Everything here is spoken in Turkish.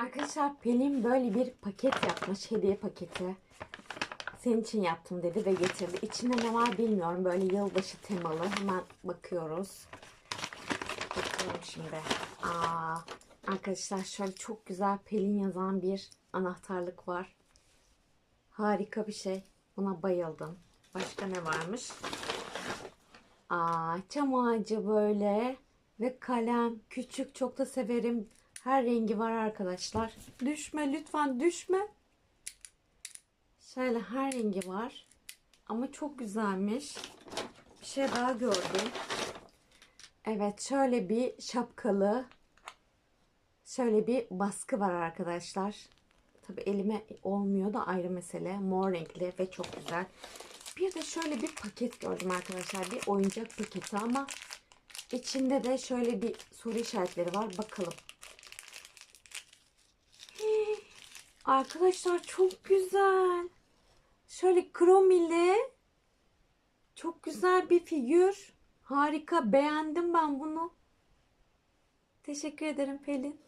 Arkadaşlar Pelin böyle bir paket yapmış. Hediye paketi. Senin için yaptım dedi ve getirdi. İçinde ne var bilmiyorum. Böyle yılbaşı temalı. Hemen bakıyoruz. Bakıyorum şimdi. Aa, arkadaşlar şöyle çok güzel Pelin yazan bir anahtarlık var. Harika bir şey. Buna bayıldım. Başka ne varmış? Aa, çam ağacı böyle ve kalem. Küçük çok da severim. Her rengi var arkadaşlar. Düşme lütfen düşme. Şöyle her rengi var. Ama çok güzelmiş. Bir şey daha gördüm. Evet şöyle bir şapkalı. Şöyle bir baskı var arkadaşlar. Tabi elime olmuyor da ayrı mesele. Mor renkli ve çok güzel. Bir de şöyle bir paket gördüm arkadaşlar. Bir oyuncak paketi ama içinde de şöyle bir soru işaretleri var. Bakalım. Arkadaşlar çok güzel. Şöyle kromili. Çok güzel bir figür. Harika. Beğendim ben bunu. Teşekkür ederim Pelin.